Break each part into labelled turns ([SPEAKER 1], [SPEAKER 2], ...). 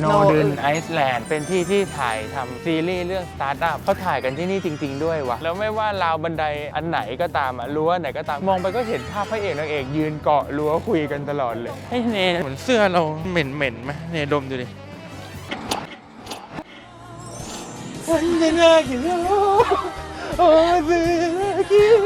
[SPEAKER 1] โน
[SPEAKER 2] No
[SPEAKER 1] ดึน
[SPEAKER 2] อื่น
[SPEAKER 1] ไอซ์แลนด์เป็นที่ที่ถ่ายทำซีรีส์เรื่องสตาร์ทอัพเขาถ่ายกันที่นี่จริง ๆ ด้วยวะแล้วไม่ว่าราวบันไดอันไหนก็ตามอะรั้วไหนก็ตาม มองไปก็เห็นภาพพระเอกนางเอกยืนเกาะรั้วคุยกันตลอดเลยไอ้เนเหมือนเสื้อเราเหม็นเหม็นๆไหมเนดมดูดิวันนี้น่ากินแล้วโอ้ยเบื่อกิน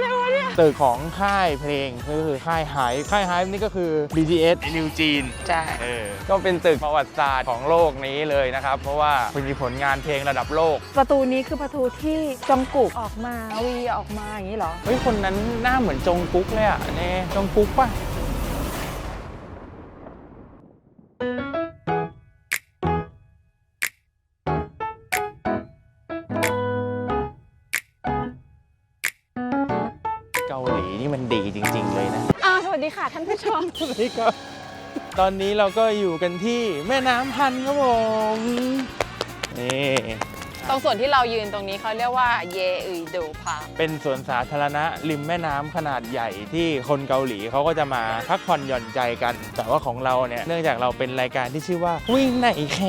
[SPEAKER 1] แล้ว ตึกของค่ายเพลงก็คือค่ายไฮค่ายไฮนี่ก็คือ BTS นิวจีน
[SPEAKER 2] ใช่
[SPEAKER 1] เออก็เป็นตึกประวัติศาสตร์ของโลกนี้เลยนะครับ เพราะว่ามีผลงานเพลงระดับโลก
[SPEAKER 2] ประตูนี้คือประตูที่จองกุกออกมาวีออกมาอย่างนี้เหรอ
[SPEAKER 1] เฮ้ย คนนั้นหน้าเหมือนจงกุ๊กเลยอะเน่จงกุ๊กป่ะ
[SPEAKER 2] ท่านผู้ชม
[SPEAKER 1] สวัสดีครับ ตอนนี้เราก็อยู่กันที่แม่น้ำพันครับผมนี่
[SPEAKER 2] ตรงส่วนที่เรายืนตรงนี้เขาเรียกว่าเยอุยดูพาร์ค
[SPEAKER 1] เป็นสวนสาธารณะริมแม่น้ำขนาดใหญ่ที่คนเกาหลีเขาก็จะมาพักผ่อนหย่อนใจกัน แต่ว่าของเราเนี่ยเนื่องจากเราเป็นรายการที่ชื่อว่าวิ่งไหนแค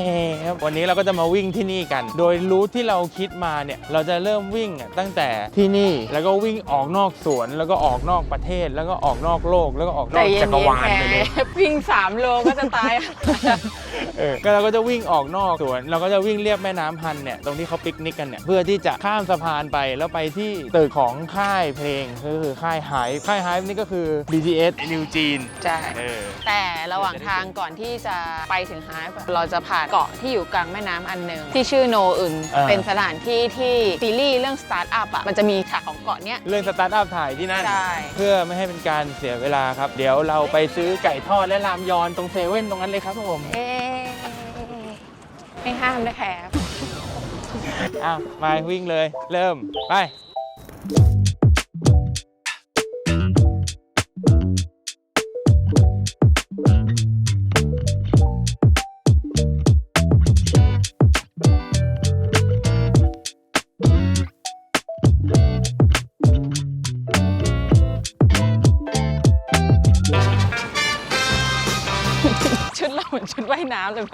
[SPEAKER 1] บวันนี้เราก็จะมาวิ่งที่นี่กัน โดยรูทที่เราคิดมาเนี่ยเราจะเริ่มวิ่งตั้งแต่ที่นี่แล้วก็วิ่งออกนอกสวนแล้วก็ออกนอกประเทศ แล้วก็ออกนอกโลกแล้วก็ออกนอกจักรวาลไปเลย
[SPEAKER 2] วิ่ง3โลก็จะตาย
[SPEAKER 1] เออก็เราก็จะวิ่งออกนอกสวน เราก็จะวิ่งเรียบแม่น้ำฮันเนี่ยตรงที่เขาปิกนิกกันเนี่ยเพื่อที่จะข้ามสะพานไปแล้วไปที่ตึกของค่ายเพลงก็คือค่ายไฮค่ายไฮนี่ก็คือ BTS นิวจีน
[SPEAKER 2] ใช่
[SPEAKER 1] เออ
[SPEAKER 2] แต่ระหว่างทางก่อนที่จะไปถึงไฮฟ์เราจะผ่านเกาะที่อยู่กลางแม่น้ำอันหนึ่งที่ชื่อโนอึน
[SPEAKER 1] อ่า
[SPEAKER 2] เป็นสถานที่ที่ซีรีส์เรื่องสตาร์ทอัพอะมันจะมีฉากของเกาะเนี้ย
[SPEAKER 1] เรื่องสตาร์ทอัพถ่ายที่นั่น
[SPEAKER 2] ใช่
[SPEAKER 1] เพื่อไม่ให้เป็นการเสียเวลาครับ เดี๋ยวเราไปซื้อไก่ทอดและรามยอนตรงเซเว่นตรงนั้นเลยครับผม
[SPEAKER 2] เอ๊ะไม่ห้ามนะครับ
[SPEAKER 1] อ้าวมาวิ่งเลย เริ่มไป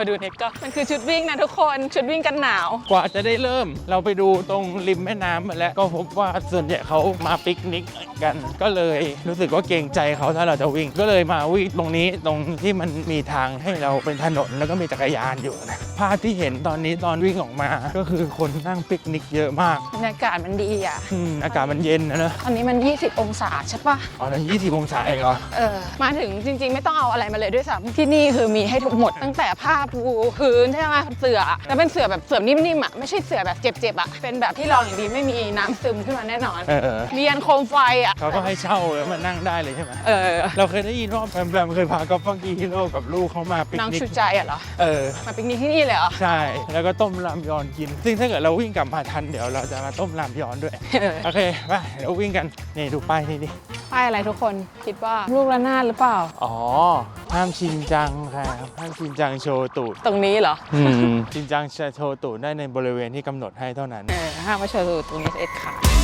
[SPEAKER 2] ดูเน็ตก็มันคือชุดวิ่งนะทุกคนชุดวิ่งกันหนาว
[SPEAKER 1] กว่าจะได้เริ่ม เราไปดูตรงริมแม่น้ำมาแล้วก็พบว่าส่วนใหญ่เขามาปิกนิกกัน ก็เลยรู้สึกว่าเกรงใจเขาถ้าเราจะวิ่ง ก็เลยมาวิ่งตรงนี้ตรงที่มันมีทางให้เราเป็นถนนแล้วก็มีจักรยานอยู่นะภาพที่เห็นตอนนี้ตอนวิ่งออกมา ก็คือคนนั่งปิกนิกเยอะมาก
[SPEAKER 2] บรรยากาศมันดีอะ
[SPEAKER 1] อืมอากาศมันเย็นนะเนอะ
[SPEAKER 2] ตอนนี้มัน 20 องศาใช่ปะ
[SPEAKER 1] อ๋อนั้นยี่สิบองศาเองเหรอ
[SPEAKER 2] เออมาถึงจริง ๆ ไม่ต้องเอาอะไรมาเลยด้วยซ้ำที่นี่คือมีให้ทุกหมดตั้งแต่ผ้าปูพื้นใช่ไหมเสื่อแล้วเป็นเสื่อแบบเสื่อนิ่มๆอะไม่ใช่เสื่อแบบเจ็บๆอะเป็นแบบที่รองอย่างดีไม่มีน้ำซึมขึ้นมาแน่นอน
[SPEAKER 1] เออเออ
[SPEAKER 2] เรียนโคมไฟอะ
[SPEAKER 1] เขาก็ให้เช่าแล้วมานั่งได้เลยใช่ไหม
[SPEAKER 2] เออ
[SPEAKER 1] เราเคยได้ยินว่าแฟมๆเคยพากอล์ฟฟังกี้ฮีโร่กับลูกเขามาปิก
[SPEAKER 2] น้อง
[SPEAKER 1] นิก
[SPEAKER 2] ชูใจอะเหรอ
[SPEAKER 1] เออ
[SPEAKER 2] มาปิกนิกที่นี่เลยเหรอ
[SPEAKER 1] ใช่ แล้วก็ต้มรามยอนกิน ซึ่งถ้าเกิดเราวิ่งกลับมาทันเดี๋ยวเราจะมาต้มรามยอนด้วย
[SPEAKER 2] เออ
[SPEAKER 1] โอเคไปเดี๋ยววิ่งกันนี่ดูป้ายนี่ดิ
[SPEAKER 2] ป้ายอะไรทุกคนคิดว่าลูกระนาดหรือเปล่า
[SPEAKER 1] อ๋อ ห้ามชินจังครับห้ามชินจังโชว์ตูด
[SPEAKER 2] ตรงนี้เหรอ
[SPEAKER 1] อืมชินจังจะโชว์ตูดได้ในบริเวณที่กำหนดให้เท่านั้น
[SPEAKER 2] เออห้ามมาโชว์ตรงนี้เอ็ดขา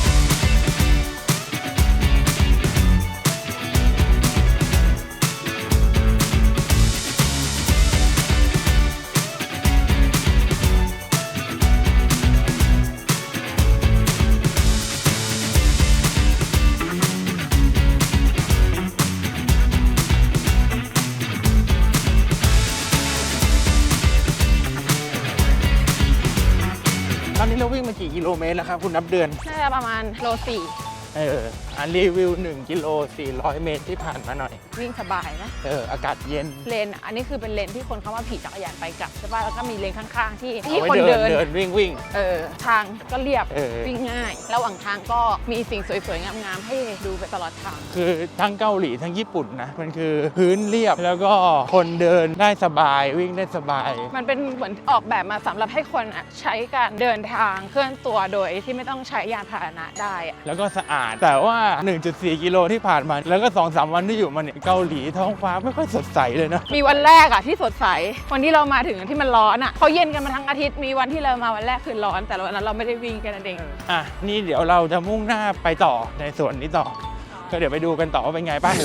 [SPEAKER 1] กี่กิโลเมตรแล้วครับคุณนับเดือน
[SPEAKER 2] น่าจะประมาณโลสี่
[SPEAKER 1] เอออะรีวิว 1 กิโล 400 เมตรที่ผ่านมาหน่อย
[SPEAKER 2] วิ่งสบายนะ
[SPEAKER 1] เออ อากาศเย็น
[SPEAKER 2] เลน อันนี้คือเป็นเลนที่คนเขามาผีจักรยานไปกลับใช่ป่ะ แล้วก็มีเลนข้างๆ ที่
[SPEAKER 1] เอา
[SPEAKER 2] ที่
[SPEAKER 1] ไว้
[SPEAKER 2] คน
[SPEAKER 1] เดิน
[SPEAKER 2] เดิน
[SPEAKER 1] เดินวิ่งวิ่ง
[SPEAKER 2] เออ ทางก็เรียบ
[SPEAKER 1] เออ
[SPEAKER 2] วิ่งง่าย ระหว่างทางก็มีสิ่งสวยๆ งามๆ ให้ดูไปตลอดทาง
[SPEAKER 1] คือทั้งเกาหลีทั้งญี่ปุ่นนะ มันคือพื้นเรียบ แล้วก็คนเดินได้สบาย วิ่งได้สบาย
[SPEAKER 2] มันเป็นเหมือนออกแบบมาสำหรับให้คนอะใช้การเดินทางเคลื่อนตัวโดยที่ไม่ต้องใช้ยานพาหนะได้อะ
[SPEAKER 1] แล้วก็สะอาดแต่ว่า 1.4 กิโลที่ผ่านมาแล้วก็ 2-3 วันที่อยู่มาเนี่ยเกาหลีท้องฟ้าไม่ค่อยสดใสเลยนะ
[SPEAKER 2] มีวันแรกอะที่สดใส วันที่เรามาถึงที่มันร้อนอะเขาเย็นกันมาทั้งอาทิตย์มีวันที่เรามาวันแรกคือร้อน แต่วันนั้นเราไม่ได้วิ่งกันนั่นเอง
[SPEAKER 1] อะนี่เดี๋ยวเราจะมุ่งหน้าไปต่อในส่วนนี้ต่อก็เดี๋ยวไปดูกันต่อว่าเป็นไงบ้าง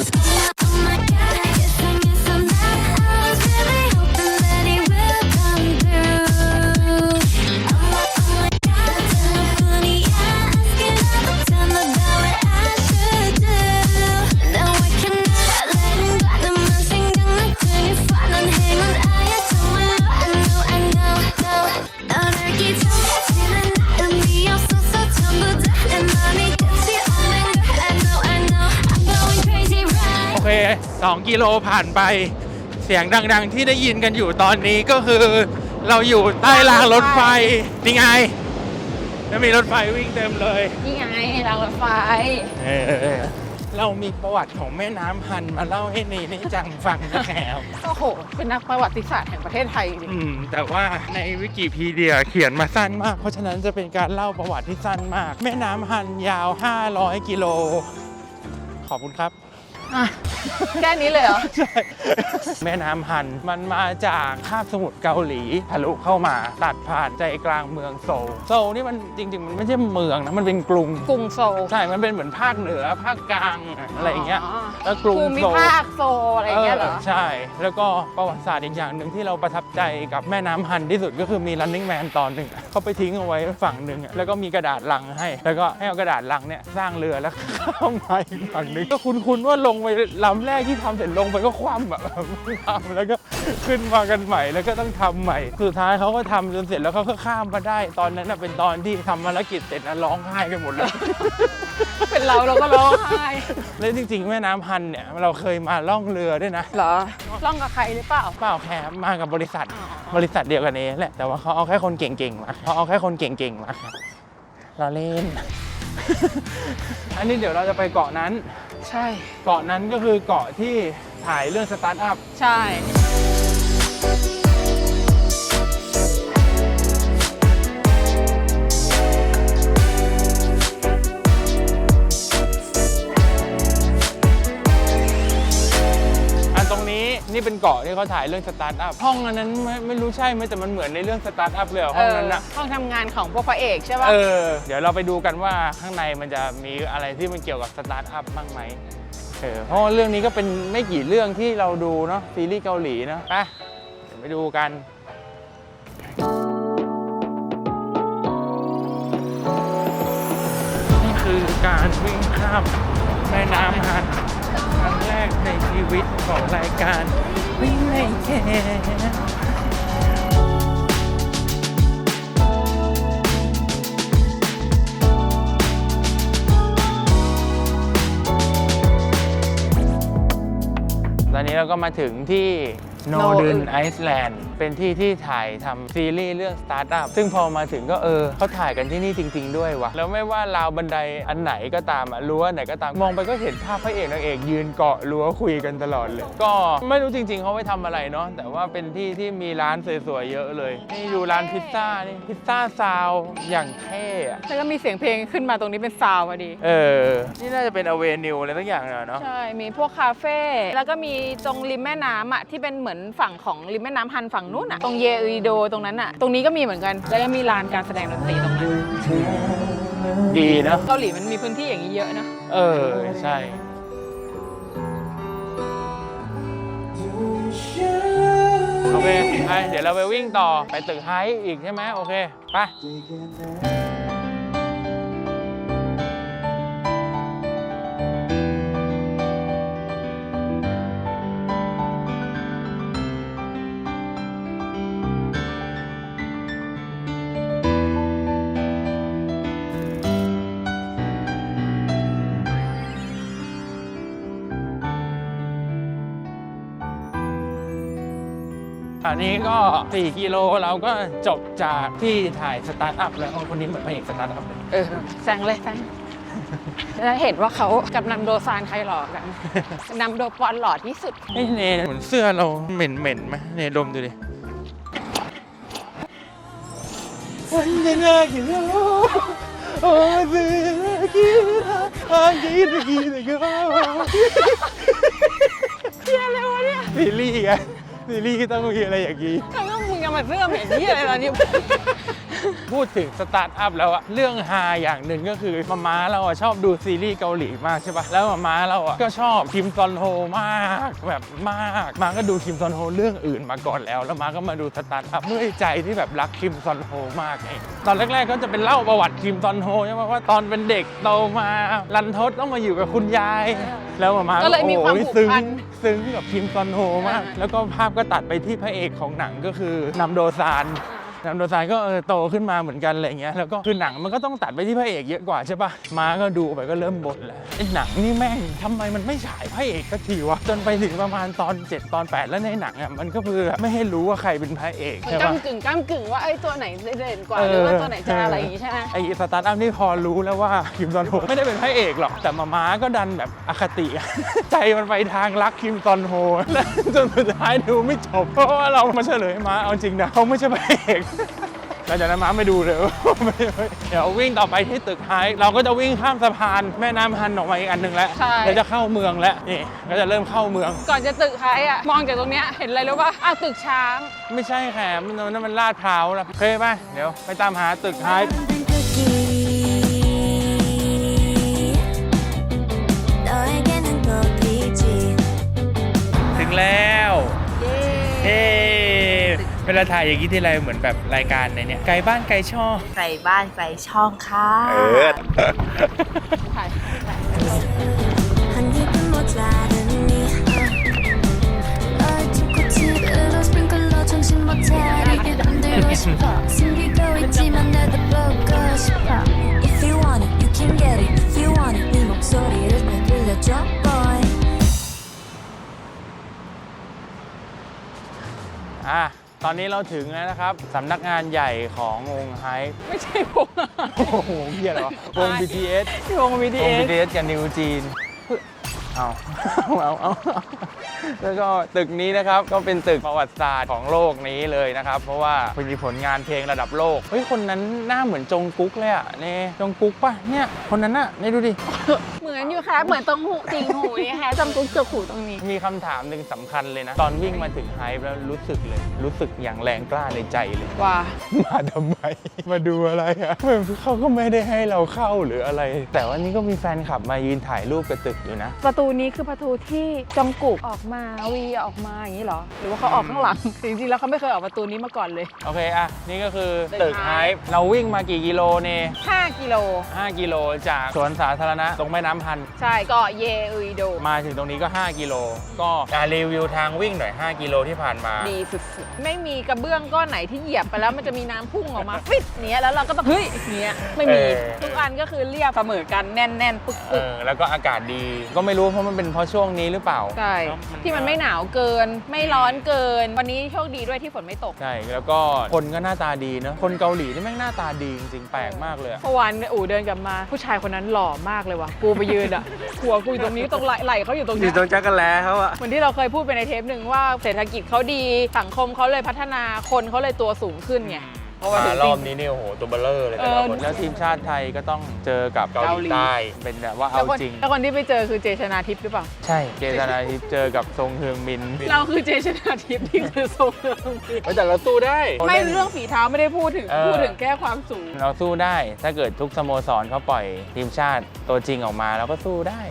[SPEAKER 1] 2 กิโลผ่านไป เสียงดังๆ ที่ได้ยินกันอยู่ตอนนี้ก็คือ เราอยู่ใต้รางรถไฟ นี่ไงแล้วมีรถไฟวิ่งเต็มเลย
[SPEAKER 2] นี่ไงรางรถไฟ
[SPEAKER 1] เออเรามีประวัติของแม่น้ำฮันมาเล่าให้นี่นี่จังฟังนะครับ
[SPEAKER 2] โอ้โห เป็นนักประวัติศาสตร์แห่งประเทศไทยจริง
[SPEAKER 1] อืม แต่ว่าในวิกิพีเดียเขียนมาสั้นมาก เพราะฉะนั้นจะเป็นการเล่าประวัติที่สั้นมาก แม่น้ำฮันยาว 500 กิโล ขอบคุณครับ
[SPEAKER 2] อะแค่นี้เลยเหรอ
[SPEAKER 1] ใช่แม่น้ำฮันมันมาจากคาบสมุทรเกาหลีทะลุเข้ามาตัดผ่านใจกลางเมืองโซลโซลนี่มันจริง ๆ มันไม่ใช่เมืองนะ มันเป็นกรุง
[SPEAKER 2] กรุงโซล
[SPEAKER 1] ใช่ มันเป็นเหมือนภาคเหนือภาคกลางอะไรอย่างเงี้ยแล้วกรุง
[SPEAKER 2] ภูมิ
[SPEAKER 1] โซล
[SPEAKER 2] ภาคโซลอะไรอย่างเงี้ยเหรอ
[SPEAKER 1] ใช่ แล้วก็ประวัติศาสตร์อีกอย่างหนึ่งที่เราประทับใจกับแม่น้ำฮันที่สุดก็คือมี running man ตอนหนึ่งอะเขาไปทิ้งเอาไว้ฝั่งหนึ่งอะแล้วก็มีกระดาษลังให้ แล้วก็ให้เอากระดาษลังเนี่ยสร้างเรือแล้วข้ามมาอีกฝั่งหนึ่งก็คุ้นๆว่าลงไปลำแรกที่ทำเสร็จลงไปก็คว่ำแบบไม่ทำแล้วก็ขึ้นมากันใหม่แล้วก็ต้องทำใหม่ สุดท้ายเขาก็ทำจนเสร็จแล้วเขาก็ข้ามมาได้ ตอนนั้นนะเป็นตอนที่ทำภารกิจเสร็จนะร้องไห้กันหมดเลย
[SPEAKER 2] เป็นเราเราก็ร้องไห้
[SPEAKER 1] แล้วจริง ๆ แม่น้ำฮันเนี่ยเราเคยมาล่องเรือด้วยนะ
[SPEAKER 2] เหรอร้องกับใครหรือเปล่า
[SPEAKER 1] เปล่าแค่มากับบริษัทบริษัทเดียวกันเองแหละแต่ว่าเขาเอาแค่คนเก่งๆมาเขาเอาแค่คนเก่งๆมาครับเราเล่นอันนี้เดี๋ยวเราจะไปเกาะนั้น
[SPEAKER 2] ใช่
[SPEAKER 1] เกาะนั้นก็คือเกาะที่ถ่ายเรื่องสตาร์ทอัพ
[SPEAKER 2] ใช่
[SPEAKER 1] นี้นี่เป็นเกาะที่เขาถ่ายเรื่องสตาร์ทอัพห้องอันนั้นไม่ไม่รู้ใช่ไหมแต่มันเหมือนในเรื่องสตาร์ทอัพเลยอะห้องนั้นอะ
[SPEAKER 2] ห้องทำงานของพวกพระเอกใช่ป่ะ
[SPEAKER 1] เออ เดี๋ยวเราไปดูกันว่าข้างในมันจะมีอะไรที่มันเกี่ยวกับสตาร์ทอัพบ้างไหมเออเพราะว่าเรื่องนี้ก็เป็นไม่กี่เรื่องที่เราดูเนาะซีรีส์เกาหลีเนาะไปเดี๋ยวไปดูกัน นี่คือการวิ่งข้ามแม่น้ำฮันครั้งแร กในชีวิตของรายการวิ่งในแคตอนนี้เราก็มาถึงที่โน
[SPEAKER 2] No
[SPEAKER 1] ดึนไอซ์แลนด์ เป็นที่ที่ถ่ายทำซีรีส์เรื่องสตาร์ทอัพซึ่งพอมาถึงก็เออเขาถ่ายกันที่นี่จริง ๆ ด้วยวะแล้วไม่ว่าราวบันไดอันไหนก็ตามอะรั้วไหนก็ตามมองไปก็เห็นภาพพระเอกนางเอกยืนเกาะรั้วคุยกันตลอดเลย ก็ไม่รู้จริง ๆเขาไปทำอะไรเนาะแต่ว่าเป็นที่ที่มีร้านสวยๆเยอะเลยนี่ดูร้านพิซซ่านี่พิซซ่าซาวอย่างเท่อะ
[SPEAKER 2] แล้วก็มีเสียงเพลงขึ้นมาตรงนี้เป็นซาวด์พอดี
[SPEAKER 1] เออ นี่น่าจะเป็นอเวนิวอะไรสักอย่างเนาะ
[SPEAKER 2] ใช่ มีพวกคาเฟ่แล้วก็มีตรงริมแม่น้ำอะที่เป็นเหมือนฝั่งของริมแม่น้ำฮันฝั่งนู้นอะตรงเยอีโดตรงนั้นอะตรงนี้ก็มีเหมือนกัน แล้วก็มีลานการแสดงดนตรีตรงนั้น
[SPEAKER 1] ดีเนาะ
[SPEAKER 2] เกาหลีมันมีพื้นที่อย่างนี้เยอะนะ
[SPEAKER 1] เออ ใช่ โอเคไปเดี๋ยวเราไปวิ่งต่อไปตึกไฮท์อีกใช่ไหมโอเค ไป อันนี้ก็ 4 กิโลเราก็จบจากที่ถ่ายสตาร์ทอัพแล้วคนนี้เหมือนพระเอกสตาร์ทอัพเลย
[SPEAKER 2] เออแซงเลยแซงแล้วเห็นว่าเขากับนำโดซานใครหล่อกันนำโดปอนหล่อที่สุด
[SPEAKER 1] ไอ้เนเหมือนเสื้อเราเหม็นเหม็นๆไหมเนดมดูดิวันจะน่ากินแล้วโอ้ยเสือกินอ่างกินกินก็เฮียอะไรวะเนี่ยซีรีส์ไง ซีรีส์ต้องมีอะไรอย่างนี้
[SPEAKER 2] ทำไมมึงจะมาเสื้อเหม็นที่อะไรตอนนี้
[SPEAKER 1] พูดถึงสตาร์ทอัพแล้วอะเรื่องฮาอย่างหนึ่งก็คือมาม้าเราอะชอบดูซีรีส์เกาหลีมากใช่ปะแล้วมาม้าเราอะก็ชอบคิมซอนโฮมากแบบมากมาก็ดูคิมซอนโฮเรื่องอื่นมาก่อนแล้ว แล้วมาก็มาดูสตาร์ทอัพด้วยใจที่แบบรักคิมซอนโฮมากไงตอนแรกๆก็จะเป็นเล่าประวัติคิมซอนโฮใช่ไหมว่าตอนเป็นเด็กโตมารันทดต้องมาอยู่กับคุณยาย แล้วมาม้า
[SPEAKER 2] ก็เลยมีความ
[SPEAKER 1] โอ้
[SPEAKER 2] ผูก
[SPEAKER 1] ซึ้ง
[SPEAKER 2] พัน
[SPEAKER 1] ซึ้งกับคิมซอนโฮมาก
[SPEAKER 2] อ่า
[SPEAKER 1] แล้วก็ภาพก็ตัดไปที่พระเอกของหนังก็คือนำโดซาน นำโดยสารก็เออโตขึ้นมาเหมือนกันอะไรเงี้ยแล้วก็คือหนังมันก็ต้องตัดไปที่พระเอกเยอะกว่าใช่ปะมาก็ดูไปก็เริ่มบ่นแล้วไอ้หนังนี่แม่งทำไมมันไม่ฉายพระเอกสักทีวะจนไปถึงประมาณตอน 7 ตอน 8 แล้วในหนังอะมันก็เพื่อไม่ให้รู้ว่าใครเป็นพระเอก
[SPEAKER 2] มัน
[SPEAKER 1] ใช่ปะ
[SPEAKER 2] ก้ากึ่งก้ากึ่งว่าไอ้ตัวไหนเด่นกว่า
[SPEAKER 1] เออ
[SPEAKER 2] หรือว่าตัวไหนจะอะไรอย่างงี้ใช่ไหม
[SPEAKER 1] ไอ้สตาร์ทอัพนี่พอรู้แล้วว่าคิมซอนโฮไม่ได้เป็นพระเอกหรอก แต่มาม้าก็ดันแบบอคติ ใจมันไปทางรักคิมซอนโฮแล้วจนสุดท้ายดูไม่จบ เพราะว่าเรามาเฉลยมาเอาจริงนะเขาไม่ใช่พระเอกหลังจากนั้นม้าไม่ดูเลยไม่ไม่เดี๋ยววิ่งต่อไปที่ตึกไฮเราก็จะวิ่งข้ามสะพานแม่น้ำฮันออกมาอีกอันหนึ่งแล้ว
[SPEAKER 2] ใช่
[SPEAKER 1] เดี๋ยวจะเข้าเมืองแล้วนี่ก็จะเริ่มเข้าเมือง
[SPEAKER 2] ก่อนจะตึกไฮอะ มองจากตรงเนี้ยเห็นอะไรรู้ป่ะอ้าวตึกช้าง
[SPEAKER 1] ไม่ใช่แขมนั่นมันลาดพร้าวแล้วเคยไปเดี๋ยวไปตามหาตึกไฮ เวลาถ่ายอย่างนี้ที่ไรเหมือนแบบรายการในเนี้ยไกลบ้านไกลช่อง
[SPEAKER 3] ไกลบ้านไกลช่องค่ะ
[SPEAKER 4] เออ
[SPEAKER 1] อะ ตอนนี้เราถึงแล้วนะครับสำนักงานใหญ่ของวงไฮ
[SPEAKER 2] ไม่ใช่วง
[SPEAKER 1] โอ้โหเหี้ยอะไรวะวง BTS
[SPEAKER 2] วง
[SPEAKER 1] วง
[SPEAKER 2] BTS
[SPEAKER 1] BTS กับนิวจีน เอาเอา เอาเอาแล้วก็ตึกนี้นะครับ ก็เป็นตึกประวัติศาสตร์ของโลกนี้เลยนะครับ เพราะว่ามีผลงานเพลงระดับโลก เฮ้ย คนนั้นหน้าเหมือนจงกุ๊กเลยอะเน่จงกุ๊กป่ะ เนี่ย คนนั้นน่ะนี่ดูดิ
[SPEAKER 2] เหมือนอยู่ค่ะ เหมือนตรงหูติ่งหูนี่ค่ะจำกุ๊กจกหูตรงนี้
[SPEAKER 1] มีคำถามหนึ่งสำคัญเลยนะ ตอนวิ่งมาถึงไฮป์แล้วรู้สึกเลย รู้สึกอย่างแรงกล้าในใจเลย
[SPEAKER 2] ว่า
[SPEAKER 1] มาทำไม มาดูอะไรอะเหมือนเขาก็ไม่ได้ให้เราเข้าหรืออะไร แต่ว่านี่ก็มีแฟนคลับมายืนถ่ายรูปกับตึกอยู่นะ
[SPEAKER 2] ประตูนี้คือประตูที่จองกุกออกมาวีออกมาอย่างนี้เหรอ หรือว่าเขาออกข้างหลัง จริงๆแล้วเขาไม่เคยออกประตูนี้มาก่อนเลย
[SPEAKER 1] โอเคอะนี่ก็คือ
[SPEAKER 2] ตึ
[SPEAKER 1] ตึ
[SPEAKER 2] ก
[SPEAKER 1] ก
[SPEAKER 2] ไฮ
[SPEAKER 1] ไฮ
[SPEAKER 2] ป์
[SPEAKER 1] ป์เราวิ่งมากี่กิโลเนี่ย
[SPEAKER 2] 5กิโล
[SPEAKER 1] 5 กิโลจากสวนสาธารณะตรงแม่น้ำพัน
[SPEAKER 2] ใช่เกาะเยอุยโด
[SPEAKER 1] มาถึงตรงนี้ก็ 5 กิโล ก็อะรีวิวทางวิ่งหน่อย 5 กิโลที่ผ่านมา
[SPEAKER 2] ดีสุดๆ ไม่มีกระเบื้องก้อนไหนที่เหยียบไปแล้วมันจะมีน้ำพุ่งออกมา ฟิตเนี้ยแล้วเราก็ต้องเฮ้ยเนี้ยไม่มี
[SPEAKER 1] เออ
[SPEAKER 2] ทุกอันก็คือเรียบเสมอกันแน่นๆปึ๊ก
[SPEAKER 1] เออแล้วก็อากาศดีก็ไม่รู้เพราะมันเป็นเพราะช่วงนี้หรือเปล่า
[SPEAKER 2] ๆใช่ที่มันไม่หนาวเกิน ไม่ร้อนเกิน วันนี้โชคดีด้วยที่ฝนไม่ตก
[SPEAKER 1] ใช่แล้วก็คนก็หน้าตาดีเนอะคนเกาหลีนี่แม่งหน้าตาดีจริงๆแปลกมากเลยอะ
[SPEAKER 2] เมื่อวานอู๋เดินกลับมา ผู้ชายคนนั้นหล่อมากเลยว่ะ กูไปยืนอะ หัวกูอยู่ตรงนี้ตรงไหล่ไหล่เขาอยู่ตรง
[SPEAKER 1] อ
[SPEAKER 2] เนี้
[SPEAKER 1] ยู่
[SPEAKER 2] ย
[SPEAKER 1] ตรงจักรแลเขาอะ
[SPEAKER 2] เหมือนที่เราเคยพูดไปในเทปหนึ่งว่าเศรษฐกิจเขาดี สังคมเขาเลยพัฒนาคนเขาเลยตัวสูงขึ้นไง เพราะว่าถึ
[SPEAKER 1] มางรอบนี้นี่โอ้โหตัวเบลเลอร์เลยแต่ละ
[SPEAKER 2] เออ
[SPEAKER 1] คนแล้วทีมชาติไทยก็ต้องเจอกับเกา
[SPEAKER 2] เกา
[SPEAKER 1] ห
[SPEAKER 2] หลี
[SPEAKER 1] ลีใต้เป็นแบบว่า
[SPEAKER 2] แล้
[SPEAKER 1] เอา
[SPEAKER 2] วคน
[SPEAKER 1] จริง
[SPEAKER 2] แล้วคนที่ไปเจอคือเจชนาทิพย์หรือเปล่า
[SPEAKER 1] ใช่เจตนาทิพย์เจอกับทรงเฮืองมิน
[SPEAKER 2] เราคือเจชนาทิพย์ที่คือทรงเรืองผิด
[SPEAKER 1] เฮ้ยแต่เราสู้ได้
[SPEAKER 2] ไม่เรื่องฝีเท้าไม่ได้พูดถึง
[SPEAKER 1] เออ
[SPEAKER 2] พูดถึงแค่ความสูง
[SPEAKER 1] เราสู้ได้ ถ้าเกิดทุกสโมสรเขาปล่อยทีมชาติตัวจริงออกมาเราก็สู้ได้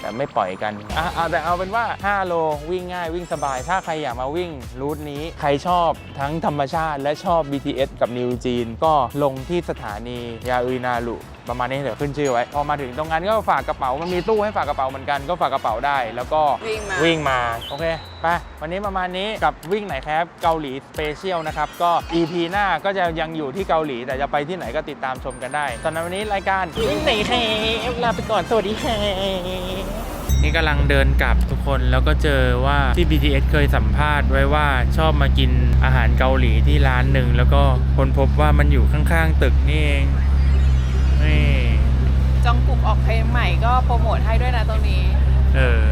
[SPEAKER 1] แต่ไม่ปล่อยกันอะเอาแต่เอาเป็นว่า 5 โลวิ่งง่ายวิ่งสบาย ถ้าใครอยากมาวิ่งรูทนี้ใครชอบทั้งธรรมชาติ และชอบ BTS กับนิวจีน ก็ลงที่สถานียาอุยนารุ ประมาณนี้เดี๋ยวขึ้นชื่อไว้พอมาถึงตรงนั้นก็ฝากกระเป๋ามันมีตู้ให้ฝากกระเป๋าเหมือนกันก็ฝากกระเป๋าได้ แล้วก็
[SPEAKER 2] วิ่งมา
[SPEAKER 1] วิ่งมาโอเคไปวันนี้ประมาณนี้กับวิ่งไหนครับเกาหลีสเปเชียลนะครับก็ EP หน้าก็จะยังอยู่ที่เกาหลี แต่จะไปที่ไหนก็ติดตามชมกันได้ตอนนั้นวันนี้รายการวิ่งไหนครับลาไปก่อนสวัสดีครับนี่กำลังเดินกลับทุกคนแล้วก็เจอว่าที่ BTS เคยสัมภาษณ์ไว้ว่าชอบมากินอาหารเกาหลีที่ร้านหนึ่ง แล้วก็คนพบว่ามันอยู่ข้างๆตึกนี่เอง นี่
[SPEAKER 2] จองกุกออกเพลงใหม่ก็โปรโมทให้ด้วยนะตรงนี้
[SPEAKER 1] เออ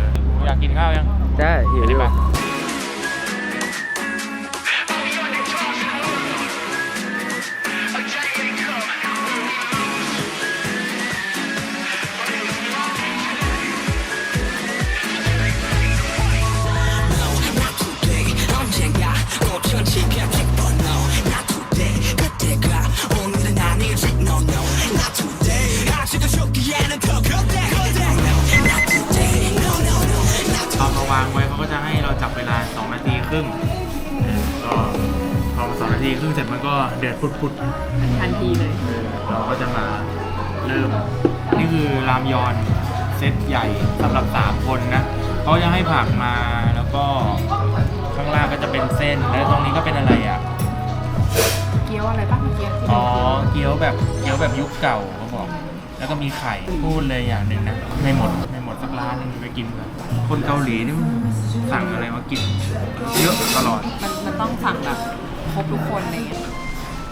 [SPEAKER 1] อยากกินข้าวยัง
[SPEAKER 5] ได้หิว
[SPEAKER 1] ไป
[SPEAKER 5] อ
[SPEAKER 1] ดิ
[SPEAKER 5] ยู่
[SPEAKER 1] ครึ่งเสร็จมันก็เดือดพุดๆ
[SPEAKER 2] ทันทีเลย
[SPEAKER 1] เออเราก็จะมาเริ่ม นี่คือรามยอนเซตใหญ่สำหรับ3คนนะเขาจะให้ผักมาแล้วก็ข้างล่างก็จะเป็นเส้นแล้วตรงนี้ก็เป็นอะไรอะ
[SPEAKER 2] เกี๊
[SPEAKER 6] ย
[SPEAKER 1] อ๋อเกี๊ยวแบบเกี๊ยวแบบยุคเก่าเขาบอก แล้วก็มีไข่พูดเลยอย่างหนึ่งนะไม่หมดไม่หมดสักร้านหนึงไปกินกันคนเกาหลีนี่มันสั่งอะไรมากิน เยอะตลอด
[SPEAKER 2] มันมันต้องสั่งแบบค รบทุกคนอะไรเงี้ย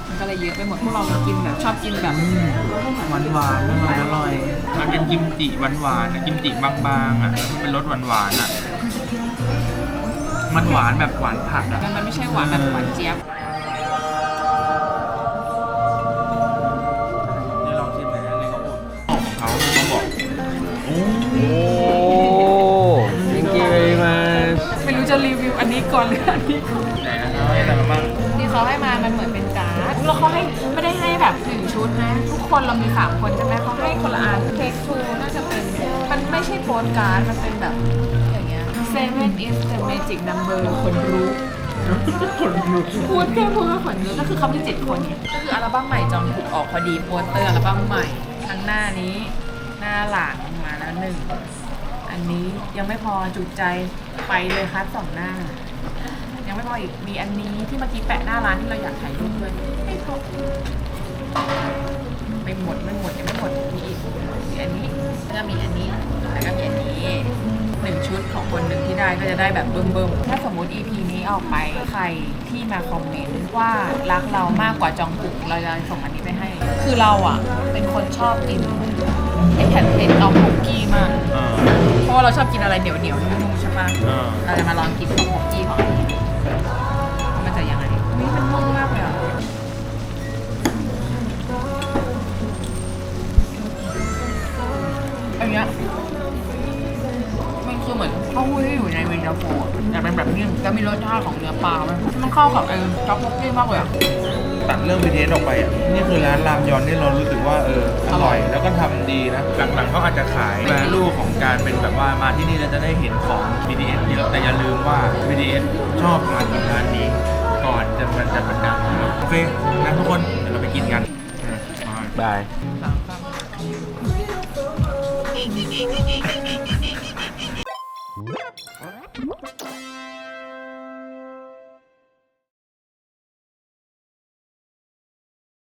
[SPEAKER 2] มันก็เลยเยอะไปหมดพวกเรามากินแบบชอบกินแบบ
[SPEAKER 1] หวานหวานอร่อยอร่อยมันเป็นกิมจิหวานหวานๆกิมจิบางๆอะมันเป็นรสหวานหวานๆอะ มันหวานแบบหวานผักอะ
[SPEAKER 2] มันมันไม่ใช่หวานแบบหวานเจี๊ยบ
[SPEAKER 1] นี่ลองชิมหน่อยนะในเขาพูดของเขาเขาบอกโอ้
[SPEAKER 7] thank you very much
[SPEAKER 2] ไม่รู้จะรีวิวอันนี้ก่อนหรืออันนี้ก่อน
[SPEAKER 1] ไหนนะครับให้อะไรมาบ้าง
[SPEAKER 2] ที่ เขาให้มา มันเหมือนเป็นการ์ดแล้วเขาให้ไม่ได้ให้แบบหนึ่งชุดนะ ทุกคนเรามีสามคนใช่ไหมเขาให้คนละอันเทคทูน่าจะเป็น มันไม่ใช่โปสการ์ด มันเป็นแบบอย่างเงี้ย seven is the magic number คนรู้พูดแค่พูดว่าขนลุกก็คือเขามีเจ็ดคนไงก็คืออัลบั้มใหม่จองถูกออกพอดีโปสเตอร์อัลบั้มใหม่ทั้งหน้านี้ หน้าหลังมาแล้วหนึ่งอันนี้ยังไม่พอจุใจไปเลยคัดสองหน้ายัง ไม่พออีกมีอันนี้ที่เมื่อกี้แปะหน้าร้านที่เราอยากถ่ายรูปด้วยไม่ครบไม่หมดไม่หมดยังไม่หมดมีอีกมีอันนี้แล้วก็มีอันนี้แล้วก็มีอันนี้หนึ่งชุดของคนหนึ่งที่ได้ก็จะได้แบบเบิ่มๆถ้าสมมติ EP นี้ออกไปใครที่มาคอมเมนต์ว่ารักเรามากกว่าจองกุกเราจะส่งอันนี้ไปให้ คือเราอะ เป็นคนชอบกินไอแผ่นเพชรเอาคุกกี้มาก เพราะว่าเราชอบกินอะไรเหนียวเหนียวๆนุ่มๆใช่ปะ
[SPEAKER 1] อ่า
[SPEAKER 2] เราจะมาลองกินของคุกกี้ของอันนี้ อันเนี้ยมันคือเหมือนเต้าหู้ที่อยู่ในเวนตาโฟอะแต่เป็นแบบนิ่มแล้วมีรสชาติของเนื้อปลามันมันเข้ากับไอ้ช็อกโกแลตมากเลยอะ
[SPEAKER 1] ตัดเรื่อง BTS ออกไปอะ นี่คือร้านรามยอนที่เรารู้สึกว่าเอออร่อยแล้วก็ทำดีนะ หลังๆเขาอาจจะขายแวลูของการเป็นแบบว่ามาที่นี่แล้วจะได้เห็นของ BTS เยอะ แต่อย่าลืมว่า BTS ชอบมากินร้านนี้ ก่อนจะมันจะมันดังนะครับโอเคนะทุกคนเดี๋ยวเราไปกินกันอะมา
[SPEAKER 7] bye
[SPEAKER 2] สามสาม Thank you.